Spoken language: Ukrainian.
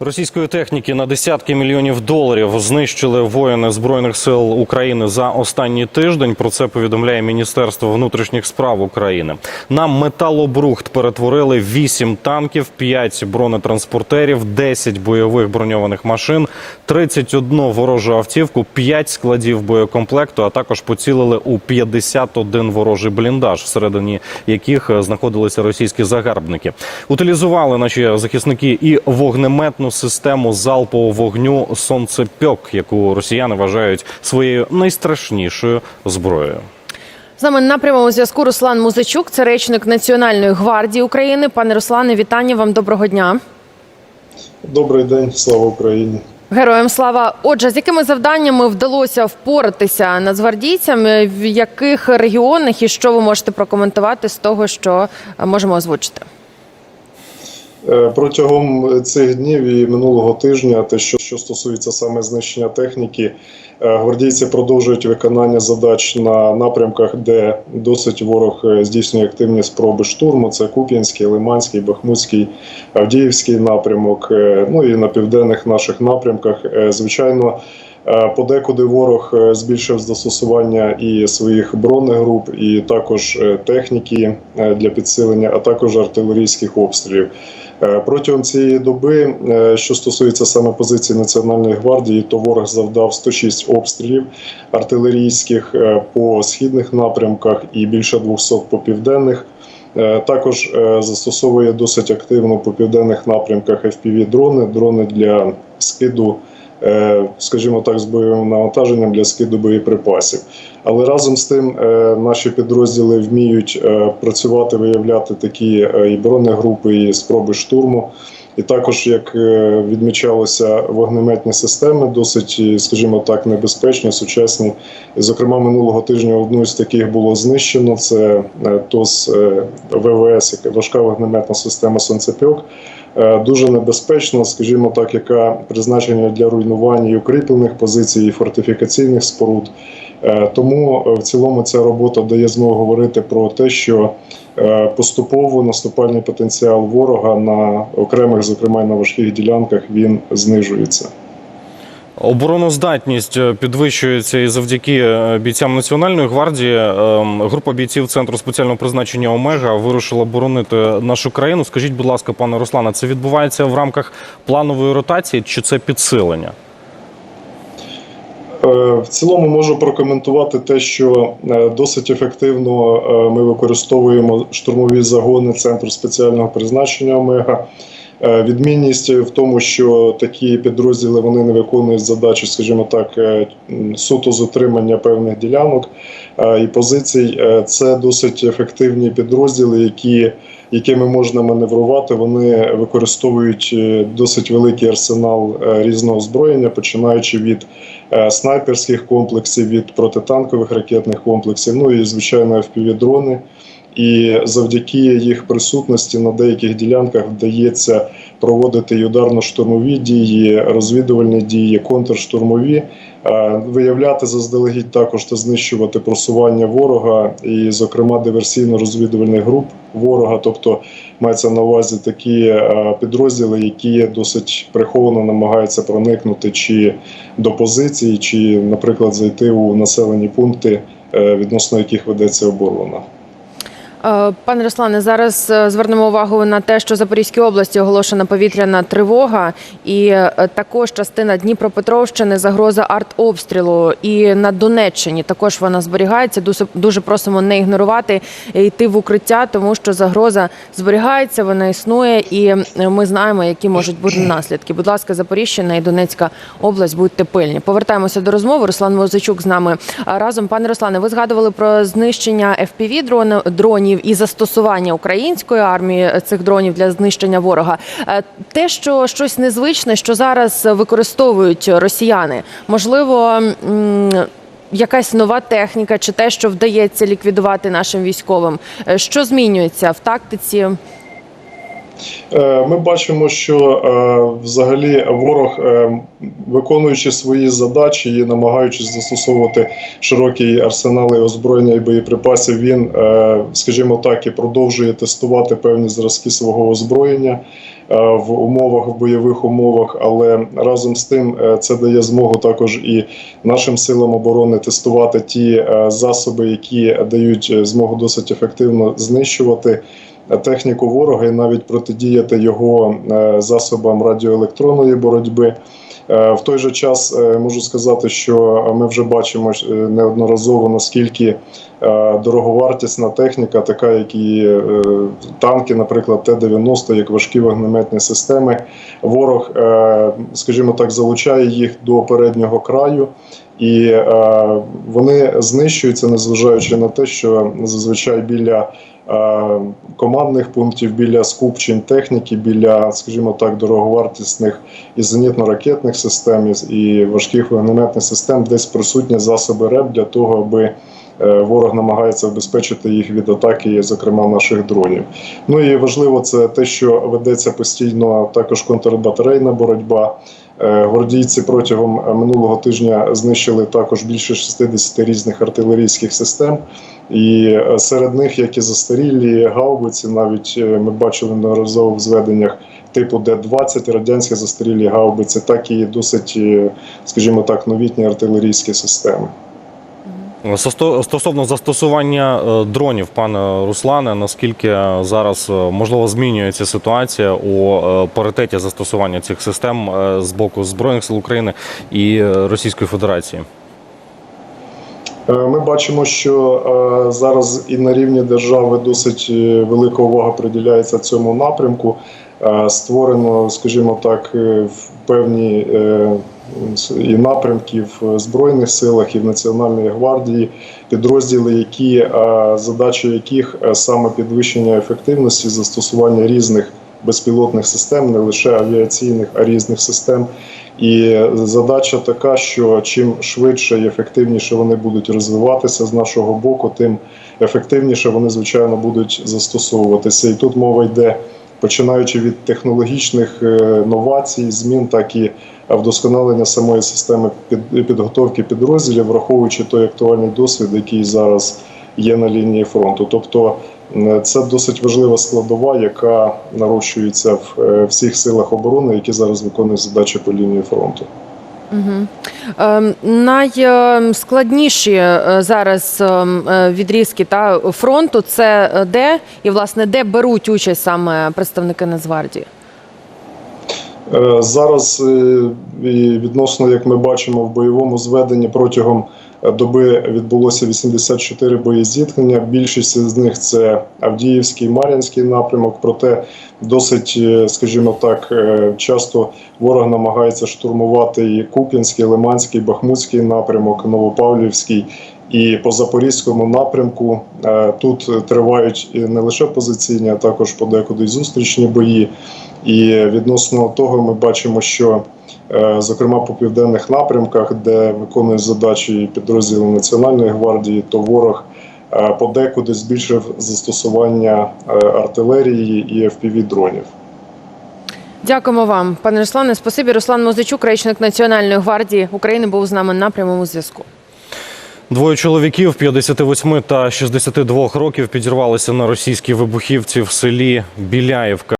Російської техніки на десятки мільйонів доларів знищили воїни збройних сил України за останній тиждень. Про це повідомляє Міністерство внутрішніх справ України. На металобрухт перетворили 8 танків, 5 бронетранспортерів, 10 бойових броньованих машин, 31 ворожу автівку, 5 складів боєкомплекту, а також поцілили у 51 ворожий бліндаж, всередині яких е, знаходилися російські загарбники. Утилізували наші захисники і вогнеметну систему залпового вогню сонцепьок, яку росіяни вважають своєю найстрашнішою зброєю. З нами на прямому зв'язку Руслан Музичук, це речник Національної гвардії України. Пане Руслане, вітання вам. Доброго дня. Добрий день, слава Україні. Героям слава. Отже, з якими завданнями вдалося впоратися нацгвардійцям? В яких регіонах і що ви можете прокоментувати з того, що е, можемо озвучити? Е, Протягом цих днів і минулого тижня, те, що, що стосується саме знищення техніки, е, гвардійці продовжують виконання задач на напрямках, де досить ворог е, здійснює активні спроби штурму. Це Куп'янський, Лиманський, Бахмутський, Авдіївський напрямок. Ну і на південних наших напрямках. Звичайно. Е, Подекуди ворог е, збільшив застосування і своїх бронегруп, і також е, техніки для підсилення, а також артилерійських обстрілів. Протягом цієї доби, що стосується саме позиції Національної гвардії, то ворог завдав 106 обстрілів артилерійських по східних напрямках і більше 200 по південних. Також застосовує досить активно по південних напрямках FPV-дрони, дрони для скиду, скажімо так, з бойовим навантаженням для скиду боєприпасів. Але разом з тим е, наші підрозділи вміють е, працювати, виявляти такі е, і бронегрупи, і спроби штурму. І також, як е, відмічалося, вогнеметні системи досить, е, скажімо так, небезпечні, сучасні. Зокрема, минулого тижня одну з таких було знищено. Це е, ТОС е, ВВС, важка вогнеметна система сонцепьок. Е, Дуже небезпечна, скажімо так, яка призначена для руйнування і укріплених позицій, і фортифікаційних споруд. Е, Тому е, в цілому ця робота дає змогу говорити про те, що поступово наступальний потенціал ворога на окремих, зокрема на важких ділянках, він знижується. Обороноздатність е, підвищується і завдяки е, бійцям Національної гвардії. Ем, Група бійців центру спеціального призначення Омега вирушила боронити нашу країну. Скажіть, будь ласка, пане Руслане, це відбувається в рамках планової ротації чи це підсилення? Е, В цілому можу прокоментувати те, що досить ефективно ми використовуємо штурмові загони центру спеціального призначення Омега. Е, Відмінність в тому, що такі підрозділи вони не виконують задачі, скажімо так, е, суто з отримання певних ділянок е, і позицій. Це досить ефективні підрозділи, які, якими можна маневрувати. Вони використовують досить великий арсенал різного озброєння, починаючи від снайперських комплексів, від протитанкових ракетних комплексів, ну і звичайно FPV-дрони. І завдяки їх присутності на деяких ділянках вдається проводити й ударно-штурмові дії, розвідувальні дії, контрштурмові, е, виявляти заздалегідь також та знищувати просування ворога, і, зокрема, диверсійно-розвідувальних груп ворога. Тобто мається на увазі такі е, підрозділи, які досить приховано намагаються проникнути чи до позицій, чи, наприклад, зайти у населені пункти, е, відносно яких ведеться оборона. Е, Пане Руслане, зараз е, звернемо увагу на те, що в Запорізькій області оголошена повітряна тривога, і е, також частина Дніпропетровщини загроза артобстрілу. І на Донеччині також вона зберігається. Дуже просимо не ігнорувати, і йти в укриття, тому що загроза зберігається, вона існує, і ми знаємо, які можуть бути наслідки. Будь ласка, Запоріжжя і Донецька область, будьте пильні. Повертаємося до розмови. Руслан Мозичук з нами разом. Пане Руслане, ви згадували про знищення fpv дронів дронів і застосування української армії цих дронів для знищення ворога. Е, Те, що щось незвичне, що зараз використовують росіяни, можливо. Якась нова техніка, чи те, що вдається ліквідувати нашим військовим, Е, що змінюється в тактиці? Е, Ми бачимо, що е, взагалі ворог, е, виконуючи свої задачі і намагаючись застосовувати широкий арсенал і озброєння і боєприпасів, він, скажімо так, і продовжує тестувати певні зразки свого озброєння в умовах, в бойових умовах. Але разом з тим це дає змогу також і нашим силам оборони тестувати ті засоби, які дають змогу досить ефективно знищувати техніку ворога і навіть протидіяти його е, засобам радіоелектронної боротьби. Е, В той же час е, можу сказати, що ми вже бачимо е, неодноразово наскільки е, дороговартісна техніка, така як і е, танки, наприклад, Т-90, як важкі вогнеметні системи. Ворог, е, скажімо так, залучає їх до переднього краю. І е, вони знищуються, незважаючи на те, що зазвичай біля е, командних пунктів, біля скупчень техніки, біля, скажімо так, дороговартісних і зенітно-ракетних систем і- важких вогнеметних систем, десь присутні засоби РЕП для того, аби ворог намагається обезпечити їх від атаки, зокрема наших дронів. Ну і важливо це те, що ведеться постійно також контрбатарейна боротьба. Е, Гвардійці протягом е, минулого тижня знищили також більше 60 різних артилерійських систем, і е, серед них як і застарілі гаубиці, навіть е, ми бачили неодноразово в зведеннях типу Д-20 радянські застарілі гаубиці, так і досить, е, скажімо так, новітні артилерійські системи. Стосовно застосування е, дронів, пане Руслане, наскільки зараз е, можливо змінюється ситуація у е, паритеті застосування цих систем з боку Збройних сил України і Російської Федерації? Ми бачимо, що зараз і на рівні держави досить велика увага приділяється цьому напрямку. Створено, скажімо так, певні і напрямки в збройних силах і в Національній гвардії підрозділи, які е, задача яких е, саме підвищення ефективності застосування різних безпілотних систем, не лише авіаційних, а різних систем. І задача така, що чим швидше і ефективніше вони будуть розвиватися з нашого боку, тим ефективніше вони, звичайно, будуть застосовуватися. І тут мова йде починаючи від технологічних е, новацій, змін, так і вдосконалення самої системи під, підготовки підрозділів, враховуючи той актуальний досвід, який зараз є на лінії фронту. Тобто це досить важлива складова, яка нарощується в е, всіх силах оборони, які зараз виконують задачі по лінії фронту. Угу. Ем, найскладніші е, зараз ем, е, відрізки та фронту це е, де і власне де беруть участь саме представники Нацгвардії? Зараз відносно, як ми бачимо, в бойовому зведенні протягом доби відбулося 84 боєзіткнення. Більшість з них це Авдіївський, Мар'їнський напрямок. Проте досить, е, скажімо так, е, часто ворог намагається штурмувати і Куп'янський, Лиманський, Бахмутський напрямок, Новопавлівський. І по запорізькому напрямку е, тут тривають не лише позиційні, а також подекуди зустрічні бої. І відносно того, ми бачимо, що е, зокрема по південних напрямках, де виконують задачі підрозділи Національної гвардії, то ворог е, подекуди збільшив застосування артилерії і fpv дронів. Дякуємо вам, пане Руслане. Спасибі. Руслан Мозичук, речник Національної гвардії України, був з нами на прямому зв'язку. Двоє чоловіків 58 та 62 років підірвалися на російській вибухівці в селі Біляївка.